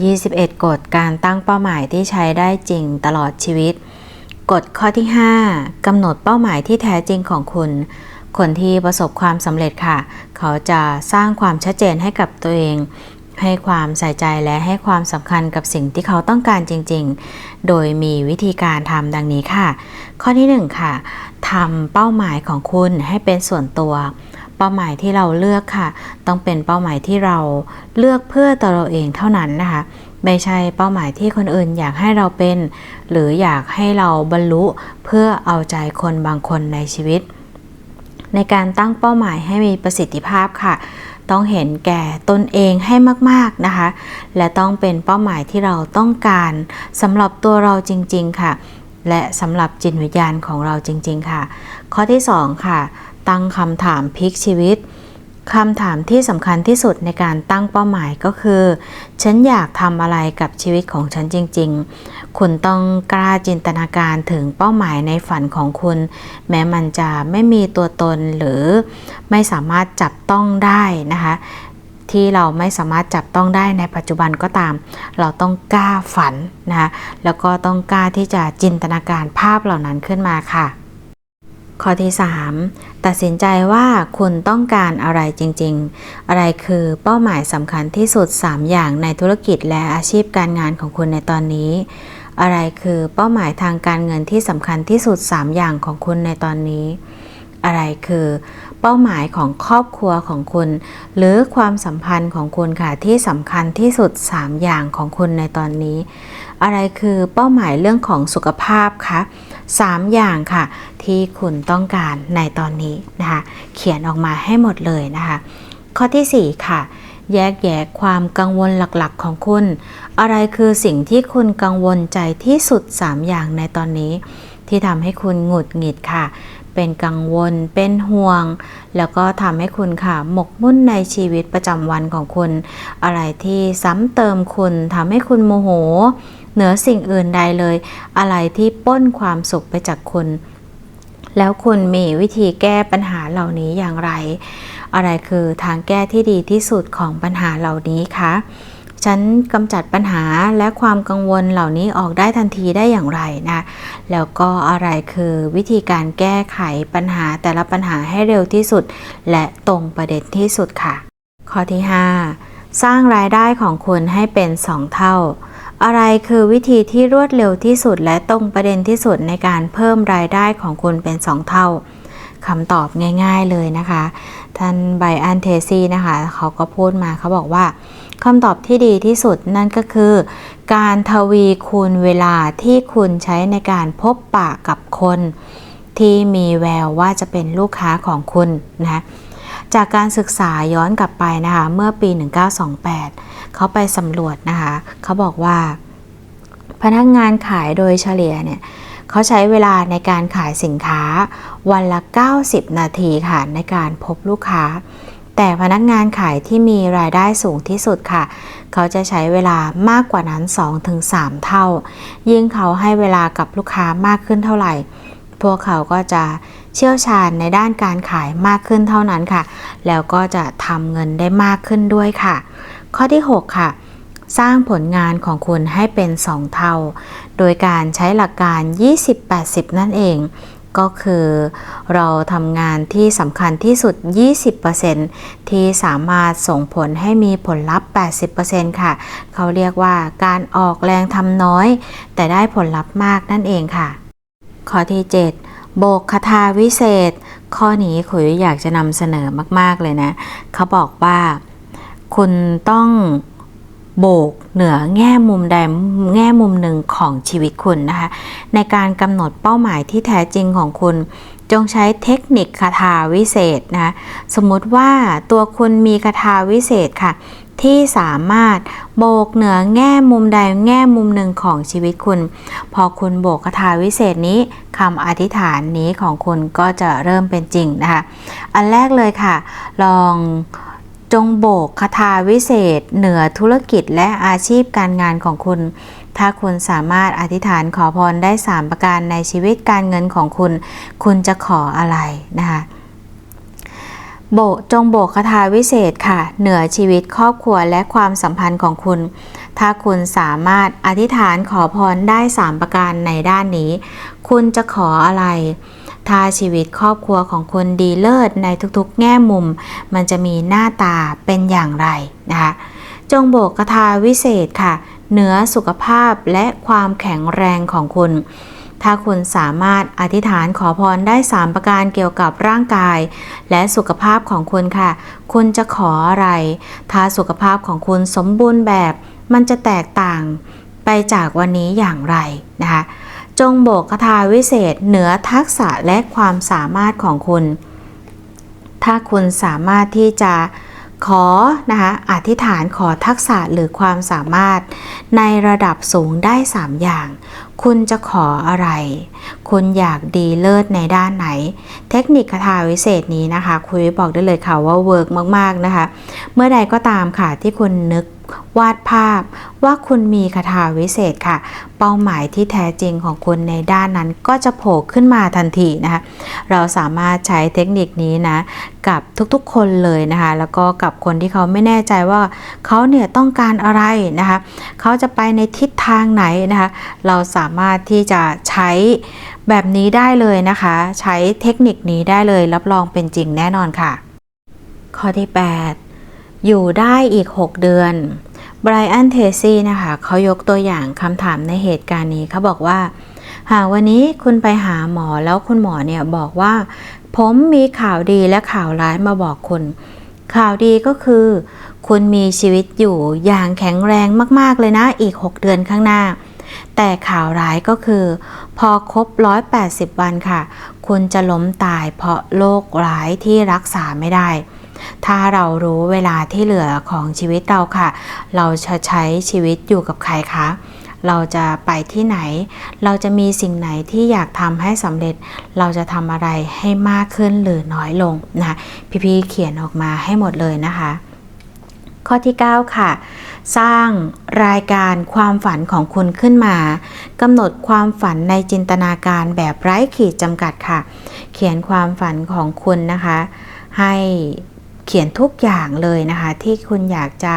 21 กฎการตั้งเป้าหมายที่ใช้ได้จริงตลอดชีวิต กฎข้อที่ 5กำหนดเป้าหมายที่แท้จริงของคุณ คนที่ประสบความสำเร็จค่ะ เขาจะสร้างความชัดเจนให้กับตัวเอง ให้ความใส่ใจและให้ความสำคัญกับสิ่งที่เขาต้องการจริง ๆ โดยมีวิธีการทำดังนี้ค่ะ ข้อที่ 1 ค่ะทำเป้าหมายของคุณให้เป็นส่วนตัว ป้าหมายที่เราเลือกค่ะ ต้องเป็นเป้าหมายที่เราเลือกเพื่อตัวเราเองเท่านั้นนะคะ ไม่ใช่เป้าหมายที่คนอื่นอยากให้เราเป็น หรืออยากให้เราบรรลุเพื่อเอาใจคนบางคนในชีวิต ในการตั้งเป้าหมายให้มีประสิทธิภาพค่ะต้องเห็นแก่ตนเองให้มากๆนะคะ และต้องเป็นเป้าหมายที่เราต้องการสำหรับตัวเราจริง ๆ ค่ะ และสำหรับจิตวิญญาณของเราจริง ๆ ค่ะ ข้อที่ 2 ค่ะ ตั้งคำถามพลิกชีวิตคำถามที่สำคัญที่สุดในการตั้งเป้าหมายก็คือ ฉันอยากทำอะไรกับชีวิตของฉันจริง ๆ คุณต้องกล้าจินตนาการถึงเป้าหมายในฝันของคุณ แม้มันจะไม่มีตัวตนหรือไม่สามารถจับต้องได้นะคะ ที่เราไม่สามารถจับต้องได้ในปัจจุบันก็ตาม เราต้องกล้าฝันนะคะแล้วก็ต้องกล้าที่จะจินตนาการภาพเหล่านั้นขึ้นมาค่ะ ข้อที่ 3 ตัดสินใจว่าคุณต้องการอะไรจริง ๆ อะไรคือเป้าหมายสำคัญที่สุด 3 อย่างในธุรกิจและอาชีพการงานของคุณในตอนนี้ อะไรคือเป้าหมายทางการเงินที่สำคัญที่สุด 3 อย่างของคุณในตอนนี้ อะไรคือเป้าหมายของครอบครัวของคุณ หรือความสัมพันธ์ของคุณค่ะที่สำคัญที่สุด 3 อย่างของคุณในตอนนี้ อะไรคือเป้าหมายเรื่องของสุขภาพคะ 3 อย่างค่ะ ที่คุณต้องการในตอนนี้นะคะ เขียนออกมาให้หมดเลยนะคะ ข้อที่ 4 ค่ะ แยกแยะความกังวลหลักๆของคุณ อะไรคือสิ่งที่คุณกังวลใจที่สุด 3 อย่างในตอนนี้ ที่ทำให้คุณหงุดหงิดค่ะเป็นกังวล เป็นห่วง แล้วก็ทำให้คุณค่ะ หมกมุ่นในชีวิตประจำวันของคุณ อะไรที่ซ้ำเติมคุณทำให้คุณโมโห เหนือสิ่งอื่นใดเลย อะไรที่ป้นความสุขไปจากคุณ แล้วคุณมีวิธีแก้ปัญหาเหล่านี้อย่างไร อะไรคือทางแก้ที่ดีที่สุดของปัญหาเหล่านี้คะฉันกำจัดปัญหาและความกังวลเหล่านี้ออกได้ทันทีได้อย่างไรนะ แล้วก็อะไรคือวิธีการแก้ไขปัญหาแต่ละปัญหาให้เร็วที่สุด และตรงประเด็นที่สุดค่ะ ข้อที่ 5 สร้างรายได้ของคุณให้เป็น 2 เท่า อะไรคือวิธีที่รวดเร็วที่สุดและตรงประเด็นที่สุดในการเพิ่มรายได้ของคุณเป็น 2 เท่าคำตอบง่าย ๆเลยนะคะ ท่านไบอันเทซีนะคะเขาก็พูดมาเขาบอกว่าคำตอบที่ดีที่สุดนั่นก็คือ การทวีคูณเวลาที่คุณใช้ในการพบปะกับคน ที่มีแววว่าจะเป็นลูกค้าของคุณนะจากการศึกษาย้อนกลับไปนะคะเมื่อปี 1928 เขาไปสำรวจนะคะ เขาบอกว่า พนักงานขายโดยเฉลี่ยเนี่ยเขาใช้เวลาในการขายสินค้าวันละ 90 นาทีค่ะในการพบลูกค้า แต่พนักงานขายที่มีรายได้สูงที่สุดค่ะ เขาจะใช้เวลามากกว่านั้น 2-3 เท่า ยิ่งเขาให้เวลากับลูกค้ามากขึ้นเท่าไหร่ พวกเขาก็จะเชี่ยวชาญในด้านการขายมากขึ้นเท่านั้นค่ะ แล้วก็จะทำเงินได้มากขึ้นด้วยค่ะ ข้อที่ 6 ค่ะ สร้างผลงานของคุณให้เป็น 2 เท่า โดยการใช้หลักการ 20-80 นั่นเอง ก็คือเราทำงานที่สำคัญที่สุด 20%ที่สามารถส่งผลให้มีผลลัพธ์ 80%ค่ะ เขาเรียกว่าการออกแรงทำน้อย แต่ได้ผลลัพธ์มากนั่นเองค่ะ ข้อที่ 7โบกคาถาวิเศษ ข้อนี้ขุยอยากจะนำเสนอมาก ๆ เลยนะ เขาบอกว่า คุณต้องโบกเหนือแง่มุมใดแง่มุมหนึ่งของชีวิตคุณนะคะ ในการกำหนดเป้าหมายที่แท้จริงของคุณ จงใช้เทคนิคคาถาวิเศษนะสมมติว่าตัวคุณมีคาถาวิเศษค่ะ ที่สามารถโบกเหนือแง่มุมใดแง่มุมหนึ่งของชีวิตคุณ พอคุณโบกคาถาวิเศษนี้คำอธิษฐานนี้ของคุณก็จะเริ่มเป็นจริงนะคะ อันแรกเลยค่ะ ลอง จงโบกคาถาวิเศษ เหนือธุรกิจและอาชีพการงานของคุณ ถ้าคุณสามารถอธิษฐานขอพรได้ 3 ประการในชีวิตการเงินของคุณ คุณจะขออะไรนะคะโบกจงโบกคาถาวิเศษค่ะ เหนือชีวิตครอบครัวและความสัมพันธ์ของคุณ ถ้าคุณสามารถอธิษฐานขอพรได้ 3 ประการในด้านนี้ คุณจะขออะไร ถ้าชีวิตครอบครัวของคุณดีเลิศในทุกๆ แง่มุม มันจะมีหน้าตาเป็นอย่างไรนะคะ จงโบกคาถาวิเศษค่ะ เหนือสุขภาพและความแข็งแรงของคุณ ถ้าคุณสามารถอธิษฐานขอพรได้ 3 ประการเกี่ยวกับร่างกาย และสุขภาพของคุณค่ะ คุณจะขออะไร ถ้าสุขภาพของคุณสมบูรณ์แบบ มันจะแตกต่างไปจากวันนี้อย่างไรนะคะ จงโบกคาถาวิเศษเหนือทักษะและความสามารถของคุณ ถ้าคุณสามารถที่จะขอนะคะอธิษฐานขอทักษะหรือความสามารถ ในระดับสูงได้ 3 อย่าง คุณจะขออะไร คุณอยากดีเลิศในด้านไหน เทคนิคคาถาวิเศษนี้นะคะ คุยบอกได้เลยค่ะว่าเวิร์กมาก ๆ นะคะ เมื่อใดก็ตามค่ะที่คุณนึก วาดภาพว่าคุณมีคาถาวิเศษค่ะ เป้าหมายที่แท้จริงของคุณในด้านนั้นก็จะโผล่ขึ้นมาทันทีนะคะ เราสามารถใช้เทคนิคนี้นะ กับทุกๆคนเลยนะคะ แล้วก็กับคนที่เขาไม่แน่ใจว่าเขาเนี่ยต้องการอะไรนะคะ เขาจะไปในทิศทางไหนนะคะ เราสามารถที่จะใช้แบบนี้ได้เลยนะคะ ใช้เทคนิคนี้ได้เลยรับรองเป็นจริงแน่นอนค่ะ ข้อที่ 8 อยู่ได้อีก 6 เดือนไบรอันเทซี่นะคะเขายกตัวอย่างคำถามในเหตุการณ์นี้เขาบอกว่า หากวันนี้คุณไปหาหมอแล้วคุณหมอเนี่ยบอกว่า ผมมีข่าวดีและข่าวร้ายมาบอกคุณ ข่าวดีก็คือ คุณมีชีวิตอยู่อย่างแข็งแรงมาก ๆ เลยนะอีก 6 เดือนข้างหน้า แต่ข่าวร้ายก็คือ พอครบ 180 วันค่ะ คุณจะล้มตายเพราะโรคร้ายที่รักษาไม่ได้ ถ้าเรารู้เวลาที่เหลือของชีวิตเราค่ะ เราจะใช้ชีวิตอยู่กับใครคะ เราจะไปที่ไหน เราจะมีสิ่งไหนที่อยากทำให้สำเร็จ เราจะทำอะไรให้มากขึ้นหรือน้อยลงนะพี่ๆเขียนออกมาให้หมดเลยนะคะ ข้อที่ 9 ค่ะสร้างรายการความฝันของคุณขึ้นมากำหนดความฝันในจินตนาการแบบไร้ขีดจำกัดค่ะ เขียนความฝันของคุณนะคะ ให้ ขียนทุกอย่างเลยนะคะ ที่คุณอยากจะ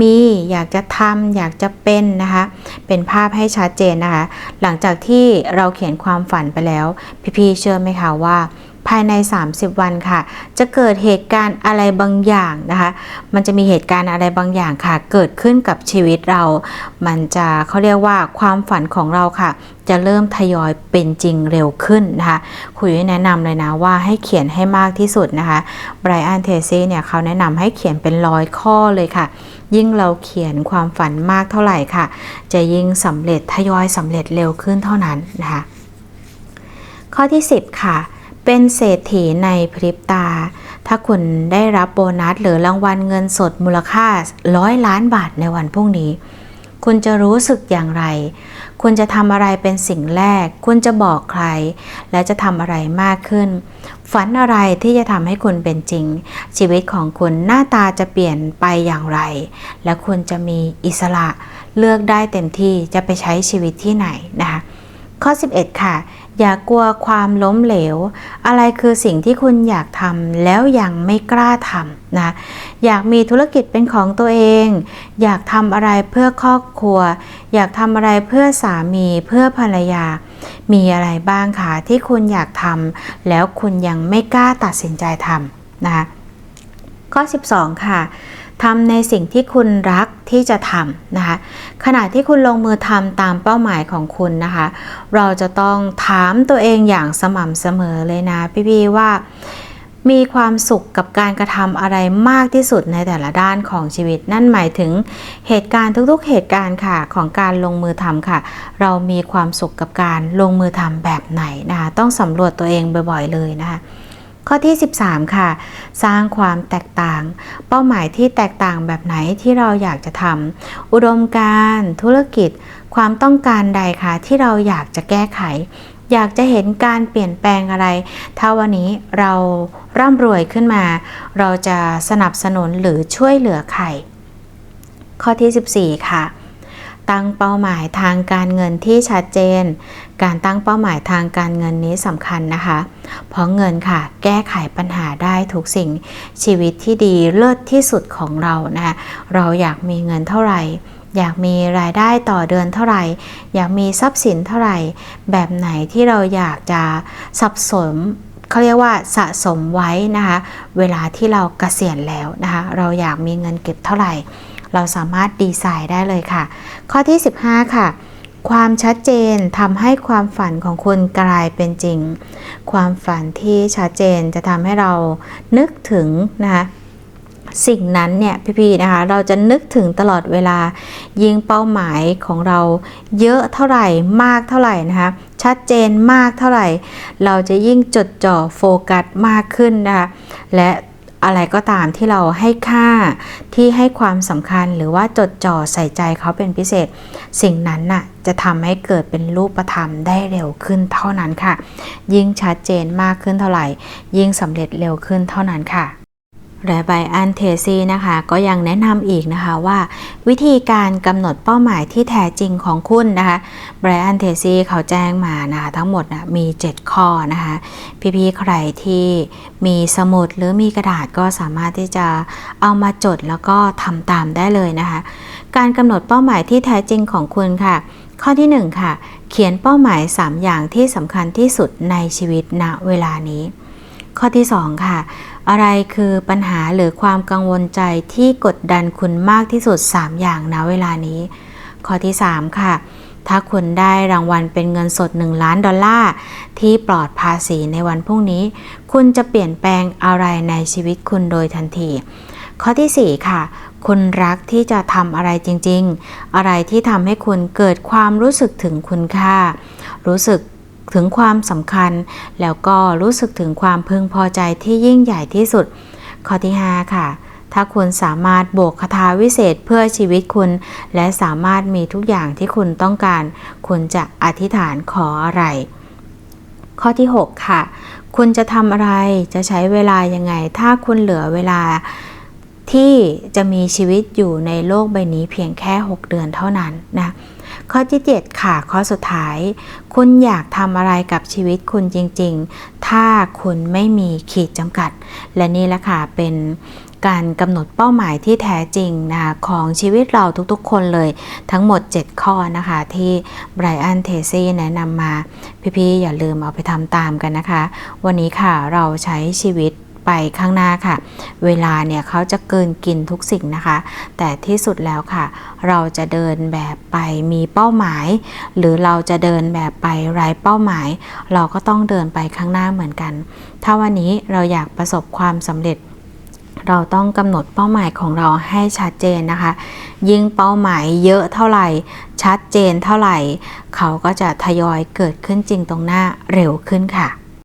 มีอยากจะทำอยากจะเป็นนะคะ เป็นภาพให้ชัดเจนนะคะ หลังจากที่เราเขียนความฝันไปแล้ว พี่ๆเชื่อไหมคะว่า ภายใน 30 วันค่ะ จะเกิดเหตุการณ์อะไรบางอย่างนะคะ มันจะมีเหตุการณ์อะไรบางอย่างค่ะ เกิดขึ้นกับชีวิตเรา มันจะเขาเรียกว่าความฝันของเราค่ะ จะเริ่มทยอยเป็นจริงเร็วขึ้นนะคะคุยแนะนำเลยนะว่าให้เขียนให้มากที่สุดนะคะไบรอันเทซี่เนี่ยเขาแนะนำให้เขียนเป็นร้อยข้อเลยค่ะ ยิ่งเราเขียนความฝันมากเท่าไหร่ค่ะ จะยิ่งสำเร็จทยอยสำเร็จเร็วขึ้นเท่านั้นนะคะข้อที่ 10 ค่ะ เป็นเศรษฐีในพริบตา ถ้าคุณได้รับโบนัสหรือรางวัลเงินสดมูลค่าร้อยล้านบาทในวันพรุ่งนี้ คุณจะรู้สึกอย่างไร คุณจะทำอะไรเป็นสิ่งแรก คุณจะบอกใคร และจะทำอะไรมากขึ้น ฝันอะไรที่จะทำให้คุณเป็นจริง ชีวิตของคุณหน้าตาจะเปลี่ยนไปอย่างไร และคุณจะมีอิสระเลือกได้เต็มที่จะไปใช้ชีวิตที่ไหนนะคะข้อ 11 ค่ะ อย่ากลัวความล้มเหลว อะไรคือสิ่งที่คุณอยากทำแล้วยังไม่กล้าทำนะ อยากมีธุรกิจเป็นของตัวเอง อยากทำอะไรเพื่อครอบครัว อยากทำอะไรเพื่อสามีเพื่อภรรยา มีอะไรบ้างคะที่คุณอยากทำแล้วคุณยังไม่กล้าตัดสินใจทำนะคะข้อ 12 ค่ะ ทำในสิ่งที่คุณรักที่จะทำนะคะ ขณะที่คุณลงมือทำตามเป้าหมายของคุณนะคะ เราจะต้องถามตัวเองอย่างสม่ำเสมอเลยนะพี่ๆว่ามีความสุขกับการกระทำอะไรมากที่สุดในแต่ละด้านของชีวิต นั่นหมายถึงเหตุการณ์ทุกๆ เหตุการณ์ค่ะของการลงมือทำค่ะ เรามีความสุขกับการลงมือทำแบบไหนนะคะต้องสำรวจตัวเองบ่อย ๆ เลยนะคะ ข้อที่ 13 ค่ะ สร้างความแตกต่าง เป้าหมายที่แตกต่างแบบไหนที่เราอยากจะทำอุดมการณ์ธุรกิจ ความต้องการใดคะที่เราอยากจะแก้ไข อยากจะเห็นการเปลี่ยนแปลงอะไร ถ้าวันนี้เราร่ำรวยขึ้นมา เราจะสนับสนุนหรือช่วยเหลือใครข้อที่ 14 ค่ะ ตั้งเป้าหมายทางการเงินที่ชัดเจน การตั้งเป้าหมายทางการเงินนี้สำคัญนะคะ เพราะเงินค่ะแก้ไขปัญหาได้ทุกสิ่งชีวิตที่ดีเลิศที่สุดของเรานะคะเราอยากมีเงินเท่าไหร่ อยากมีรายได้ต่อเดือนเท่าไหร่ อยากมีทรัพย์สินเท่าไหร่ แบบไหนที่เราอยากจะสับสมเขาเรียกว่าสะสมไว้นะคะเวลาที่เราเกษียณแล้วนะคะเราอยากมีเงินเก็บเท่าไหร่ เราสามารถดีไซน์ได้เลยค่ะ ข้อที่ 15 ค่ะ ความชัดเจนทำให้ความฝันของคุณกลายเป็นจริง ความฝันที่ชัดเจนจะทำให้เรานึกถึงนะคะสิ่งนั้นเนี่ยพี่ๆนะคะ เราจะนึกถึงตลอดเวลา ยิงเป้าหมายของเราเยอะเท่าไหร่มากเท่าไหร่นะคะชัดเจนมากเท่าไหร่ เราจะยิ่งจดจ่อโฟกัสมากขึ้นนะคะและ อะไรก็ตามที่เราให้ค่าที่ให้ความสำคัญหรือว่าจดจ่อใส่ใจเขาเป็นพิเศษ สิ่งนั้นน่ะจะทำให้เกิดเป็นรูปธรรมได้เร็วขึ้นเท่านั้นค่ะ ยิ่งชัดเจนมากขึ้นเท่าไหร่ ยิ่งสำเร็จเร็วขึ้นเท่านั้นค่ะ และไบอันเทซีนะคะก็ยังแนะนำอีกนะคะว่าวิธีการกำหนดเป้าหมายที่แท้จริงของคุณนะคะไบรอันเทซีเขาแจ้งมานะคะทั้งหมดนะมี 7 ข้อนะคะพี่ๆใครที่มีสมุดหรือมีกระดาษก็สามารถที่จะเอามาจดแล้วก็ทำตามได้เลยนะคะการกำหนดเป้าหมายที่แท้จริงของคุณค่ะ ข้อที่ 1 ค่ะ เขียนเป้าหมาย 3 อย่างที่สำคัญที่สุดในชีวิตณเวลานี้ ข้อที่ 2 ค่ะ อะไรคือปัญหาหรือความกังวลใจที่กดดันคุณมากที่สุด 3 อย่างณเวลานี้ ข้อที่ 3 ค่ะ ถ้าคุณได้รางวัลเป็นเงินสด 1 ล้านดอลลาร์ที่ปลอดภาษีในวันพรุ่งนี้ คุณจะเปลี่ยนแปลงอะไรในชีวิตคุณโดยทันที ข้อที่ 4 ค่ะคุณรักที่จะทำอะไรจริง ๆ อะไรที่ทำให้คุณเกิดความรู้สึกถึงคุณค่า รู้สึก ถึงความสำคัญ แล้วก็รู้สึกถึงความพึงพอใจที่ยิ่งใหญ่ที่สุด ข้อที่ 5 ค่ะ ถ้าคุณสามารถโบกคาถาวิเศษเพื่อชีวิตคุณ และสามารถมีทุกอย่างที่คุณต้องการ คุณจะอธิษฐานขออะไร ข้อที่ 6 ค่ะ คุณจะทำอะไรจะใช้เวลายังไง ถ้าคุณเหลือเวลาที่จะมีชีวิตอยู่ในโลกใบนี้เพียงแค่ 6 เดือนเท่านั้นนะ ข้อที่ 7 ค่ะ ข้อสุดท้าย คุณอยากทำอะไรกับชีวิตคุณจริง ๆ ถ้าคุณไม่มีขีดจำกัด และนี่แหละค่ะ เป็นการกำหนดเป้าหมายที่แท้จริงนะคะของชีวิตเราทุกๆ คนเลยทั้งหมด 7 ข้อนะคะ ที่ไบรอันเทซี่แนะนำมา พี่ๆ อย่าลืมเอาไปทำตามกันนะคะ วันนี้ค่ะเราใช้ชีวิต ไปข้างหน้าค่ะ เวลาเนี่ยเขาจะเกินกินทุกสิ่งนะคะ แต่ที่สุดแล้วค่ะ เราจะเดินแบบไปมีเป้าหมาย หรือเราจะเดินแบบไปไร้เป้าหมาย เราก็ต้องเดินไปข้างหน้าเหมือนกัน ถ้าวันนี้เราอยากประสบความสำเร็จเราต้องกำหนดเป้าหมายของเราให้ชัดเจนนะคะ ยิ่งเป้าหมายเยอะเท่าไหร่ ชัดเจนเท่าไหร่ เขาก็จะทยอยเกิดขึ้นจริงตรงหน้าเร็วขึ้นค่ะ